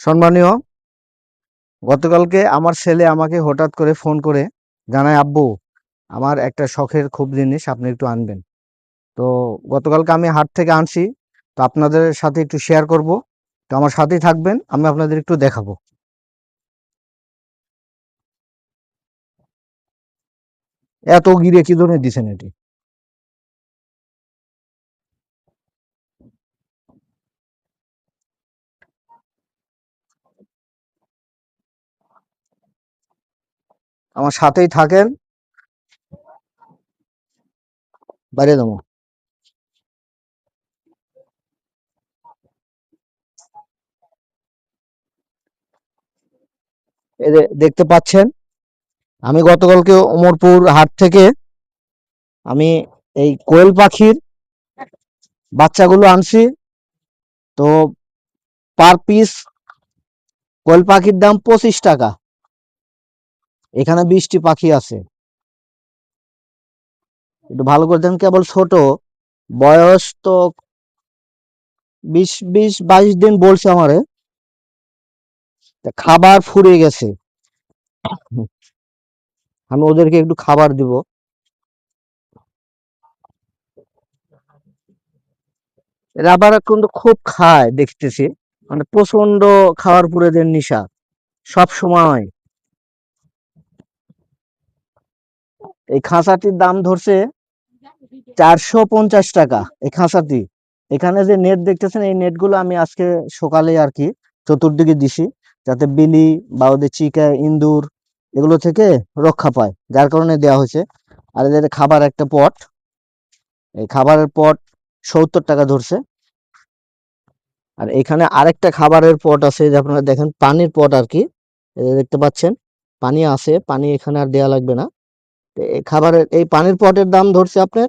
সম্মানীয়, গতকালকে আমার ছেলে আমাকে হঠাৎ করে ফোন করে জানায়, আব্বু, আমার একটা শখের খুব জিনিস, আপনি একটু আনবেন। তো গতকালকে আমি হাট থেকে আনছি, তো আপনাদের সাথে একটু শেয়ার করব। তো আমার সাথেই থাকবেন, আমি আপনাদের একটু দেখাবো। এত গিরে কি ধরনের দিছেন এটি? আমার সাথেই থাকেন। বাইরে দেবো দেখতে পাচ্ছেন, আমি গতকালকে ওমরপুর হাট থেকে আমি এই কোয়েল পাখির বাচ্চাগুলো আনছি। তো পার পিস কোয়েল পাখির দাম পঁচিশ টাকা। এখানে বিশটি পাখি আছে। একটু ভালো করে দেখেন, কেবল ছোট। বয়স তো বিশ বিশ, বাইশ দিন বলছে আমারে। খাবার ফুরিয়ে গেছে। আমি ওদেরকে একটু খাবার দিব। এরা আবার কিন্তু খুব খায় দেখতেছি। মানে প্রচণ্ড খাওয়ার পুরে এদের নিশা। সব সময় এই খাঁচাটির দাম ধরছে চারশো পঞ্চাশ টাকা, এই খাঁচাটি। এখানে যে নেট দেখতেছেন, এই নেটগুলো আমি আজকে সকালে আর কি চতুর্দিকে দিছি, যাতে বিলি বা ওদের চিকা, ইন্দুর এগুলো থেকে রক্ষা পায়, যার কারণে দেওয়া হয়েছে। আর এদের খাবার একটা পট, এই খাবারের পট সত্তর টাকা ধরছে। আর এখানে আরেকটা খাবারের পট আছে, যে আপনারা দেখেন, পানির পট আর কি দেখতে পাচ্ছেন, পানি আছে, পানি এখানে আর দেয়া লাগবে না। খাবারের, এই পানির পটের দাম ধরছে আপনার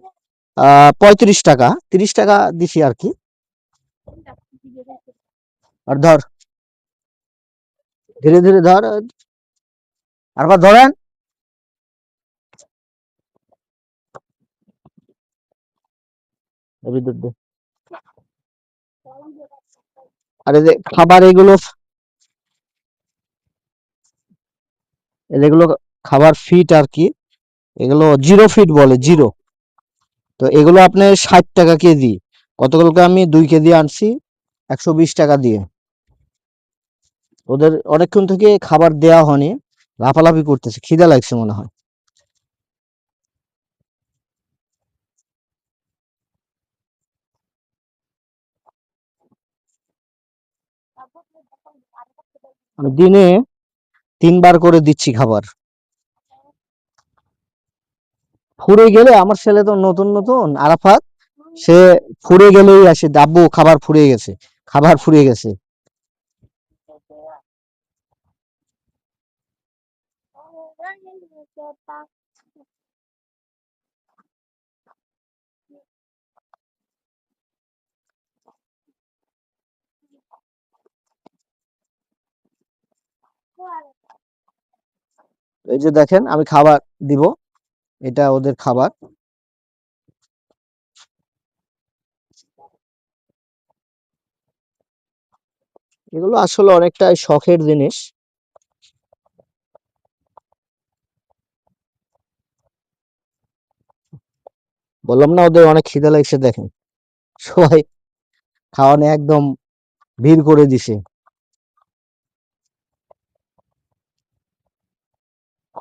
পঁয়ত্রিশ টাকা, তিরিশ টাকা দিছি আর কি। আর ধর, ধীরে ধীরে ধর আরবার ধরেন। আর যে খাবার এগুলো এগুলো খাবার ফিট আর কি। এগুলো জিরো ফিট বলে, জিরো। তো এগুলো আপনার ষাট টাকা কেজি। গতকালকে আমি দুই কেজি আনছি, একশো বিশ টাকা দিয়ে। ওদের অনেকক্ষণ থেকে খাবার দেওয়া হয়নি, লাফালাফি করতেছে, খিদা লাগছে মনে হয়। দিনে তিনবার করে দিচ্ছি খাবার। ফুরে গেলে আমার ছেলে তো নতুন নতুন, আরাফাত। সে ফুরে গেলেই আসে, দাব্বু, খাবার ফুরিয়ে গেছে, খাবার ফুরিয়ে গেছে। এই যে দেখেন, আমি খাবার দিব। এটা ওদের খাবার। এগুলো আসলে অনেকটাই শখের জিনিস। বললাম না ওদের অনেক খিদে লাগছে, দেখেন। সবাই খাওয়ানো একদম ভিড় করে দিছে।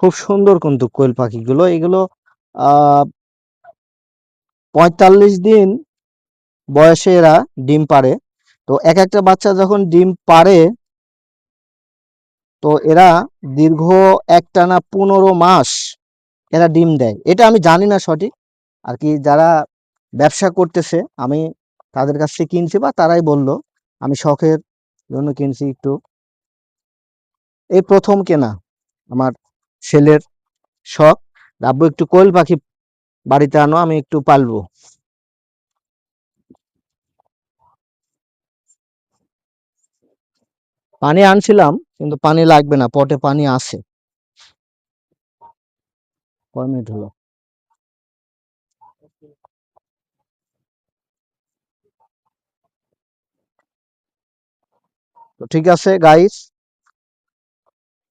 খুব সুন্দর কিন্তু কোয়েল পাখিগুলো। এগুলো পঁয়তাল্লিশ দিন বয়সে এরা ডিম পাড়ে। তো এক একটা বাচ্চা যখন ডিম পাড়ে, তো এরা দীর্ঘ একটানা পনেরো মাস এরা ডিম দেয়। এটা আমি জানি না সঠিক। আর কি যারা ব্যবসা করতেছে, আমি তাদের কাছ থেকে কিনছি বা তারাই বলল, আমি শখের জন্য কিনছি একটু। এই প্রথম কেনা আমার ছেলের শখ। আব্বু একটু কোয়েল পাখি বাড়িতে আনো, আমি একটু পালবো। পানি আনছিলাম, কিন্তু পানি লাগবে না, পটে পানি আছে। কয় মিনিট হলো? তো ঠিক আছে গাইস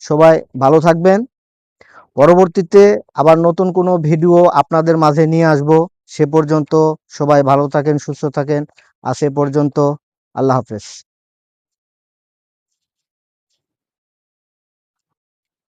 সবাই ভালো থাকবেন। পরবর্তীতে আবার নতুন কোনো ভিডিও আপনাদের মাঝে নিয়ে আসব। সে পর্যন্ত সবাই ভালো থাকেন, সুস্থ থাকেন। আর সে পর্যন্ত আল্লাহ হাফেজ।